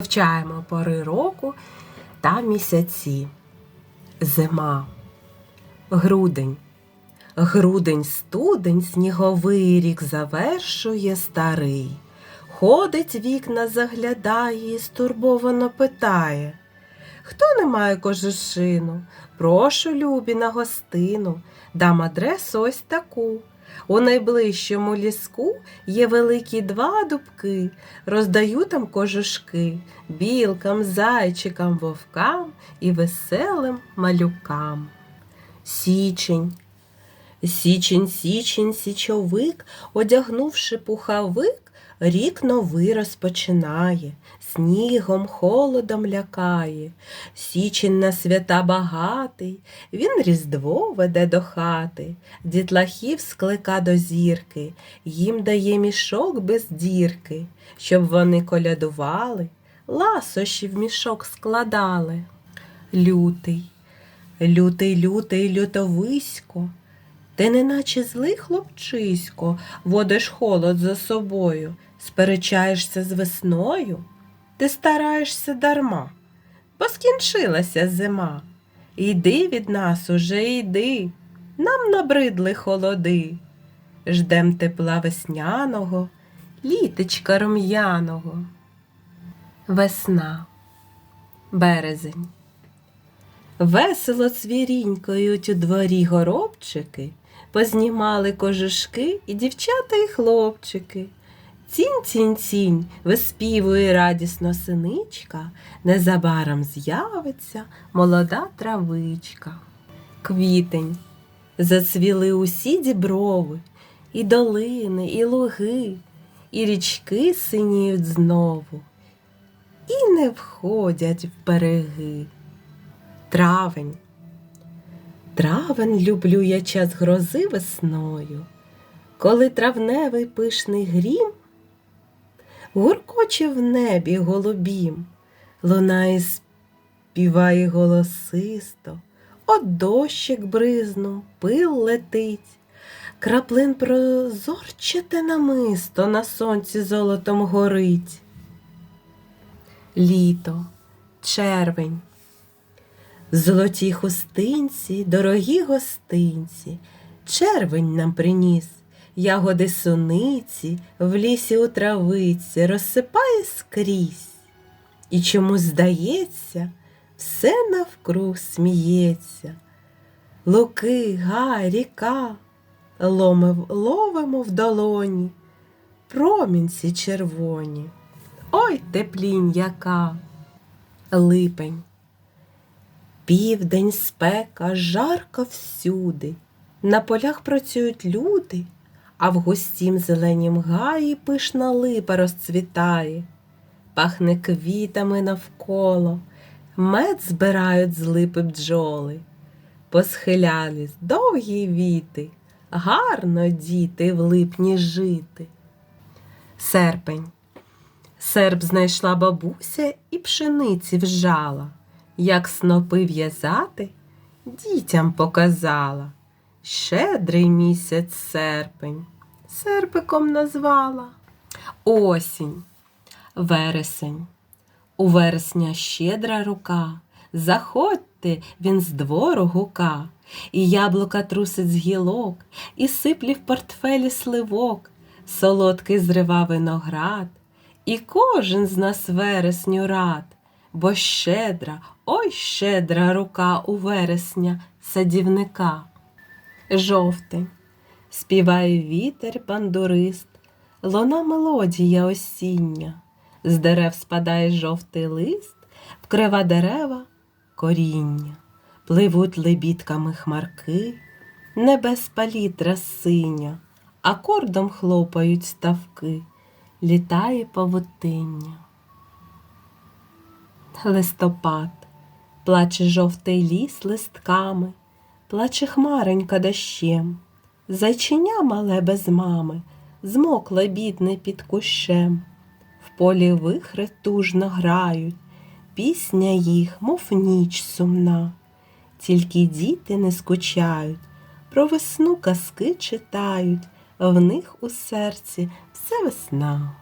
Вивчаємо пори року та місяці. Зима. Грудень. Грудень студень, сніговий рік завершує старий. Ходить вікна, заглядає і стурбовано питає. Хто не має кожушину? Прошу, любі, на гостину. Дам адресу ось таку. У найближчому ліску є великі два дубки, роздаю там кожушки білкам, зайчикам, вовкам і веселим малюкам. Січень. Січень, січень, січовик, одягнувши пухавик, рік новий розпочинає, снігом, холодом лякає. Січень на свята багатий, він різдво веде до хати, дітлахів склика до зірки, їм дає мішок без дірки, щоб вони колядували, ласощі в мішок складали. Лютий, лютий, лютий, лютовисько, ти неначе злий хлопчисько, водиш холод за собою, сперечаєшся з весною, ти стараєшся дарма, бо скінчилася зима. Йди від нас уже йди, нам набридли холоди. Ждем тепла весняного, літечка рум'яного. Весна, березень. Весело цвірінькають у дворі горобчики, познімали кожушки і дівчата, і хлопчики. Цінь, цінь, цінь, виспівує радісно синичка, незабаром з'явиться молода травичка. Квітень. Зацвіли усі діброви, і долини, і луги, і річки синіють знову, і не входять в береги. Травень. Травень люблю я час грози весною, коли травневий пишний грім гуркоче в небі голубім, лунає співає голосисто, от дощик бризнув, пил летить, краплин прозорчате намисто на сонці золотом горить. Літо, червень. Золоті хустинці, дорогі гостинці, червень нам приніс, ягоди суниці в лісі у травиці розсипає скрізь. І чомусь здається, все навкруг сміється. Луки, га, ріка, ломив, ловимо в долоні, промінці червоні. Ой, теплінь яка, липень. Південь, спека, жарко всюди. На полях працюють люди, а в густім зеленім гаї пишна липа розцвітає, пахне квітами навколо, мед збирають з липи бджоли. Посхилялись довгі віти, гарно діти в липні жити. Серпень. Серп знайшла бабуся і пшениці вжала як снопи в'язати, дітям показала. Щедрий місяць серпень, серпиком назвала. Осінь, вересень. У вересня щедра рука. Заходьте, він з двору гука, і яблука трусить з гілок, і сиплі в портфелі сливок, солодкий зрива виноград, і кожен з нас вересню рад бо щедра, ой щедра рука у вересня садівника. Жовтень. Співає вітер бандурист, луна мелодія осіння, з дерев спадає жовтий лист, вкрива дерева коріння, пливуть лебідками хмарки, небес палітра синя, акордом хлопають ставки, літає павутиння. Листопад, плаче жовтий ліс листками, плаче хмаренька дощем, зайчиня мале без мами, змокле бідне під кущем. В полі вихри тужно грають, пісня їх, мов ніч сумна, тільки діти не скучають, про весну казки читають, в них у серці все весна.